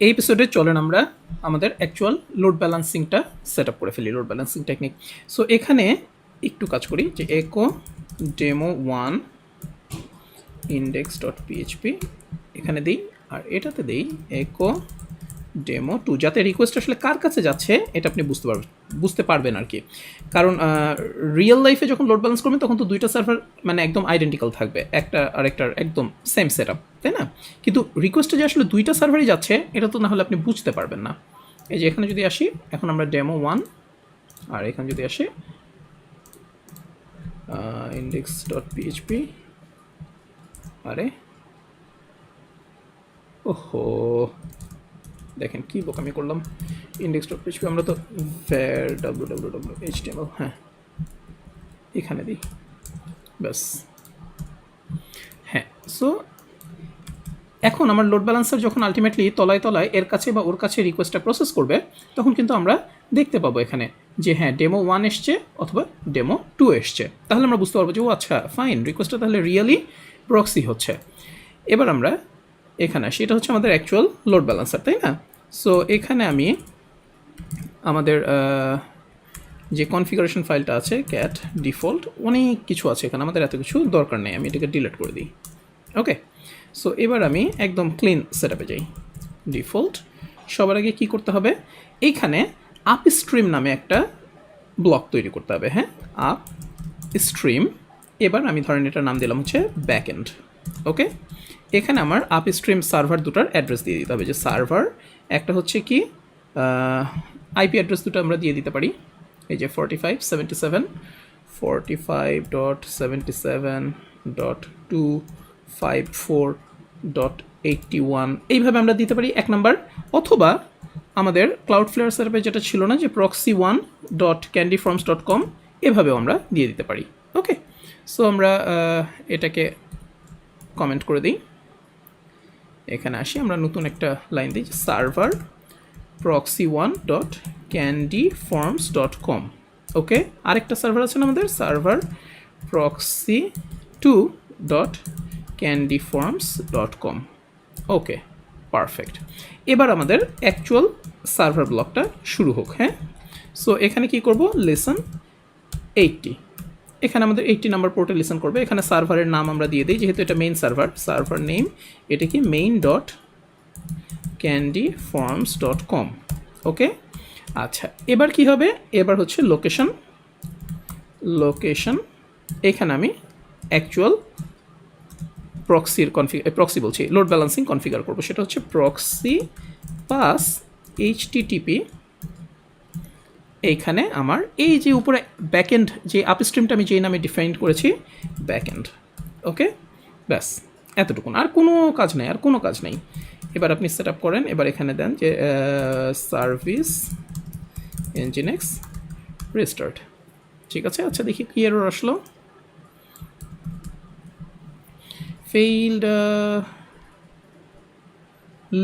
এই এপিসোডে চলেন আমরা আমাদের অ্যাকচুয়াল লোড ব্যালান্সিংটা সেট আপ করে ফেলি লোড ব্যালান্সিং টেকনিক সো এখানে একটু কাজ করি যে echo demo one index dot PHP এখানে দিই, আর এটাতে দিই একো ডেমো টু যাতে রিকোয়েস্ট আসলে কার কাছে যাচ্ছে, এটা আপনি বুঝতে পারবেন বুঝতে পারবেন আর কি। কারণ রিয়েল লাইফে যখন লোড ব্যালেন্স করবেন, তখন তো দুইটা সার্ভার মানে একদম আইডেন্টিক্যাল থাকবে, একটা আরেকটার একদম সেম সেট আপ তাই না? কিন্তু রিকোয়েস্টে যে আসলে দুইটা সার্ভারই যাচ্ছে, এটা তো না হলে আপনি বুঝতে পারবেন না। এই যে এখানে যদি আসি, এখন আমরা ডেমো ওয়ান আর এখানে যদি আসি ইন্ডেক্স ডট পিএইচপি আরে, ওহো দেখেন কী বোকামি করলাম। ইন্ডেক্স ডট পিএইচপি আমরা তো var W W W HTML হ্যাঁ। এখানে দিই। ব্যাস। হ্যাঁ সো এখন আমার লোড ব্যালেন্সার যখন আলটিমেটলি তলায় তলায় এর কাছে বা ওর কাছে রিকোয়েস্টটা প্রসেস করবে, তখন কিন্তু আমরা দেখতে পাবো এখানে যে হ্যাঁ ডেমো ওয়ান এসছে অথবা ডেমো টু এসছে। তাহলে আমরা বুঝতে পারব যে, ও আচ্ছা ফাইন রিকোয়েস্টটা তাহলে রিয়েলি প্রক্সি হচ্ছে। এবার আমরা এখানে আসি। এটা হচ্ছে আমাদের অ্যাকচুয়াল লোড ব্যালেন্সার তাই না? সো এখানে আমি আমাদের যে কনফিগারেশন ফাইলটা আছে ক্যাট ডিফল্ট অনেক কিছু আছে এখানে। আমাদের এত কিছু দরকার নেই, আমি এটাকে ডিলিট করে দিই। ওকে সো এবার আমি একদম ক্লিন সেট আপে যাই। ডিফল্ট সবার আগে কি করতে হবে? এইখানে আপ স্ট্রিম নামে একটা ব্লক তৈরি করতে হবে হ্যাঁ? আপ স্ট্রিম এবার আমি ধরেন এটার নাম দিলাম হচ্ছে ব্যাকএন্ড ওকে এখানে আমার আপ স্ট্রিম সার্ভার দুটার অ্যাড্রেস দিয়ে দিতে হবে। যে সার্ভার একটা হচ্ছে কি আইপি অ্যাড্রেস দুটো আমরা দিয়ে দিতে পারি। এই যে forty five seventy seven five dot seven dot two five four dot one এইভাবে আমরা দিতে পারি এক নাম্বার। অথবা আমাদের ক্লাউড ফ্লেয়ার সার্ভে যেটা ছিল না, যে proxy one dot candy forms dot com এভাবেও আমরা দিয়ে দিতে পারি। ওকে সো আমরা এটাকে কমেন্ট করে দিই। এখানে আসি, আমরা নতুন একটা লাইন দিই server proxy one dot candy forms dot com okay আরেকটা সার্ভার আছে না আমাদের? Server proxy two dot candy forms dot com okay perfect এবার আমাদের অ্যাকচুয়াল সার্ভার ব্লকটা শুরু হোক হ্যাঁ? সো এখানে কি করব? লেসন এইটটি এখানে আমাদের এইটটি নাম্বার পোর্টে লিসন করবে। এখানে সার্ভারের নাম আমরা দিয়ে দিই, যেহেতু এটা মেইন সার্ভার সার্ভার নেম এটা কি main dot candy forms dot com okay আচ্ছা এবার কি হবে? এবার হচ্ছে লোকেশন লোকেশন এখানে আমি অ্যাকচুয়াল প্রক্সির কনফি প্রক্সি বলছি লোড ব্যালেন্সিং কনফিগার করব। সেটা হচ্ছে প্রক্সি পাস এইচটিটিপি এইখানে আমার এই যে উপরে ব্যাকএন্ড যে আপস্ট্রিমটা আমি যেই নামে ডিফাইন করেছি ব্যাকএন্ড ওকে ব্যাস, এতটুকুন। আর কোনো কাজ নেই, আর কোনো কাজ নেই। এবার আপনি সেট আপ করেন, এবার এখানে দেন যে সার্ভিস ইঞ্জিনেক্স রেস্টার্ট ঠিক আছে? আচ্ছা দেখি কি এরর আসলো। ফেইল্ড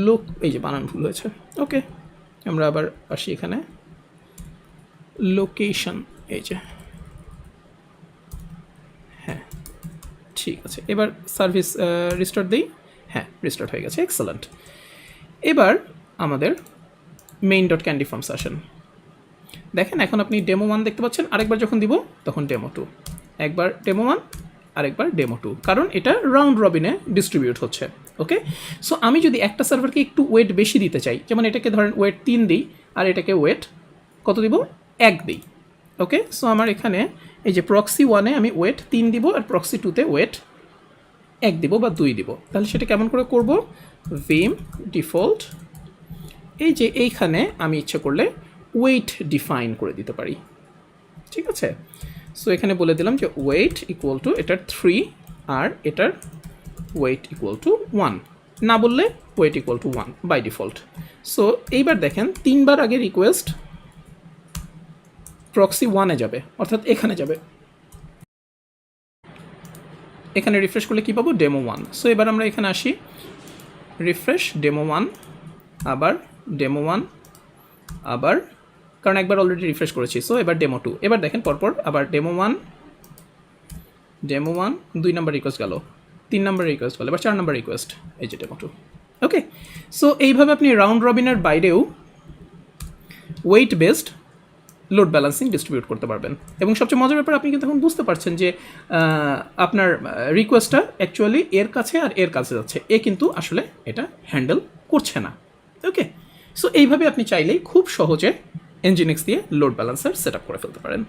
লোক এই যে বানান ভুল হয়েছে। ওকে আমরা আবার আসি এখানে। লোকেশন, এই যে। হ্যাঁ ঠিক আছে। এবার সার্ভিস রিস্টার্ট দিই। হ্যাঁ রিস্টার্ট হয়ে গেছে এক্সেলেন্ট এবার আমাদের মেইন ডট ক্যান্ডি ফর্মস আসেন। দেখেন, এখন আপনি ডেমো ওয়ান দেখতে পাচ্ছেন, আরেকবার যখন দিব, তখন ডেমো টু একবার ডেমো ওয়ান আরেকবার ডেমো টু কারণ এটা রাউন্ড রবিনে ডিস্ট্রিবিউট হচ্ছে ওকে সো আমি যদি একটা সার্ভারকে একটু ওয়েট বেশি দিতে চাই, যেমন এটাকে ধরেন ওয়েট তিন দিই, আর এটাকে ওয়েট কত দিব? এক দিই ওকে সো আমার এখানে এই যে প্রক্সি ওয়ানে আমি ওয়েট তিন দিব আর প্রক্সি টুতে ওয়েট এক দিব বা দুই দিব। তাহলে সেটা কেমন করে করব? ভিম ডিফল্ট এই যে এইখানে আমি ইচ্ছে করলে ওয়েট ডিফাইন করে দিতে পারি, ঠিক আছে? সো এখানে বলে দিলাম যে ওয়েট ইকুয়াল টু এটার থ্রি আর এটার ওয়েট ইকুয়াল টু ওয়ান না বললে weight equal to one by default so এইবার দেখেন তিনবার আগে রিকোয়েস্ট প্রক্সি ওয়ানে যাবে, অর্থাৎ এখানে যাবে। এখানে রিফ্রেশ করলে কী পাবো? ডেমো ওয়ান সো এবার আমরা এখানে আসি। রিফ্রেশ ডেমো ওয়ান আবার ডেমো ওয়ান আবার, কারণ একবার অলরেডি রিফ্রেশ করেছি। সো এবার ডেমো টু এবার দেখেন পরপর আবার ডেমো ওয়ান ডেমো ওয়ান দুই নাম্বার রিকোয়েস্ট গেল, তিন নাম্বার রিকোয়েস্ট গেল, এবার চার নাম্বার রিকোয়েস্ট এই যে ডেমো টু ওকে সো এইভাবে আপনি রাউন্ড রবিনের বাইরেও weight based load balancing distribute করতে পারবেন। এবং সবচেয়ে মজার ব্যাপার, আপনি কিন্তু এখন বুঝতে পারছেন যে আপনার রিকোয়েস্টটা অ্যাকচুয়ালি এর কাছে আর এর কাছে যাচ্ছে। এ কিন্তু আসলে এটা হ্যান্ডেল করছে না। ওকে সো এইভাবে আপনি চাইলেই খুব সহজে এনজিনিক্স দিয়ে লোড ব্যালেন্সার সেট আপ করে ফেলতে পারেন।